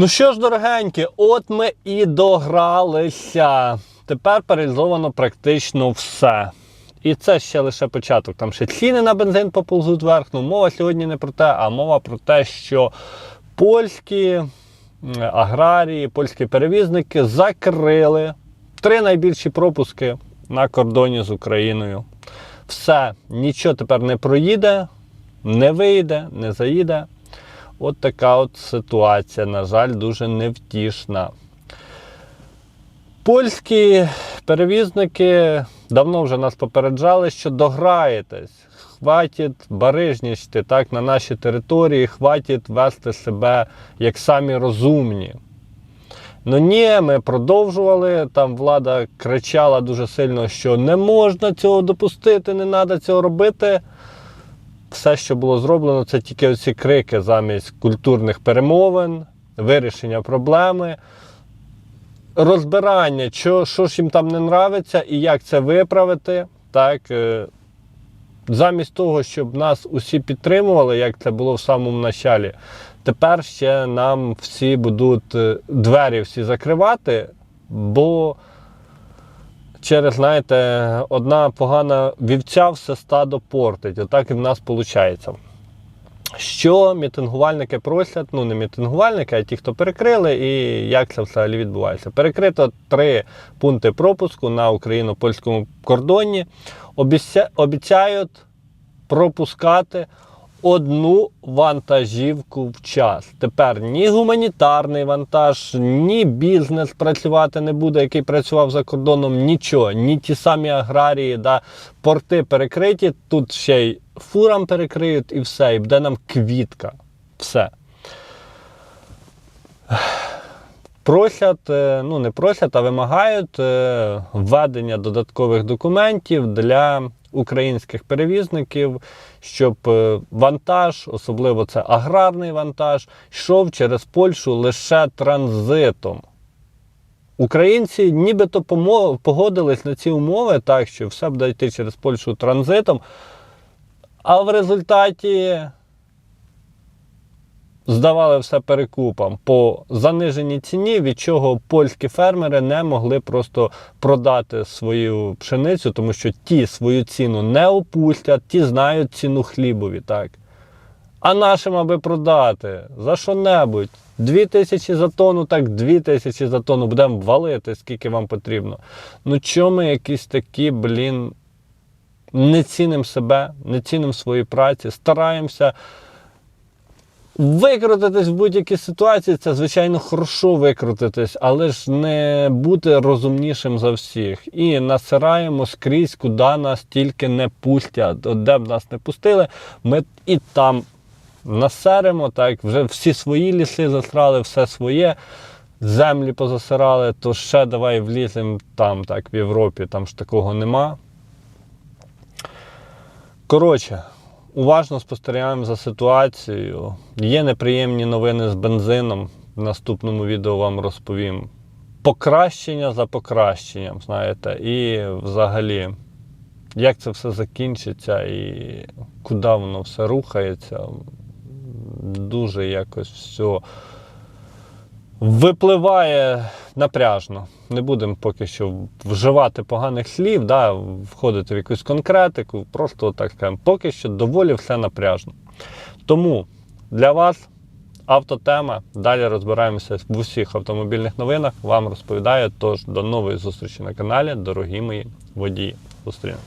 Ну що ж, дорогенькі, от ми і догралися. Тепер паралізовано практично все. І це ще лише початок. Там ще ціни на бензин поползуть вверх. Ну, мова сьогодні не про те, а мова про те, що польські аграрії, польські перевізники закрили три найбільші пропуски на кордоні з Україною. Все, нічого тепер не проїде, не вийде, не заїде. От така от ситуація, на жаль, дуже невтішна. Польські перевізники давно вже нас попереджали, що дограєтесь. Хватить барижнічти так, на нашій території, хватить вести себе як самі розумні. Ну ні, ми продовжували. Там влада кричала дуже сильно, що не можна цього допустити, не треба цього робити. Все, що було зроблено, це тільки оці крики замість культурних перемовин, вирішення проблеми, розбирання, що, що ж їм там не нравиться і як це виправити. Так, е, замість того, щоб нас усі підтримували, як це було в самому началі, тепер ще нам всі будуть е, двері всі закривати, бо через, знаєте, одна погана вівця все стадо портить. Отак і в нас виходить. Що мітингувальники просять, ну не мітингувальники, а ті, хто перекрили, і як це взагалі відбувається. Перекрито три пункти пропуску на україно-польському кордоні. Обіця- Обіцяють пропускати одну вантажівку в час. Тепер ні гуманітарний вантаж, ні бізнес працювати не буде, який працював за кордоном, нічого, ні ті самі аграрії, да, порти перекриті, тут ще й фурам перекриють і все, і буде нам квітка. Все. Просять, е, ну не просять, а вимагають е, введення додаткових документів для українських перевізників, щоб е, вантаж, особливо це аграрний вантаж, йшов через Польщу лише транзитом. Українці нібито погодились на ці умови, так що все буде йти через Польщу транзитом, а в результаті здавали все перекупам по заниженій ціні, від чого польські фермери не могли просто продати свою пшеницю, тому що ті свою ціну не опустять, ті знають ціну хлібові. так. А нашим, аби продати за що-небудь. Дві тисячі за тонну, так дві тисячі за тонну будемо валити, скільки вам потрібно. Ну чому ми якісь такі, блін, не цінимо себе, не цінимо свої праці, стараємося викрутитись в будь-якій ситуації. Це, звичайно, хорошо викрутитись, але ж не бути розумнішим за всіх. І насираємо скрізь, куди нас тільки не пустять. От де б нас не пустили, ми і там насеремо, так, вже всі свої ліси засрали, все своє. Землі позасирали, то ще давай вліземо там, так, в Європі, там ж такого нема. Коротше, уважно спостерігаємо за ситуацією. Є неприємні новини з бензином. В наступному відео вам розповім. Покращення за покращенням, знаєте, і взагалі, як це все закінчиться і куди воно все рухається. Дуже якось все випливає напряжно. Не будемо поки що вживати поганих слів, да, входити в якусь конкретику, просто так скажемо, поки що доволі все напряжно. Тому для вас автотема. Далі розбираємося в усіх автомобільних новинах. Вам розповідаю. Тож до нової зустрічі на каналі, дорогі мої водії. Зустрінемося.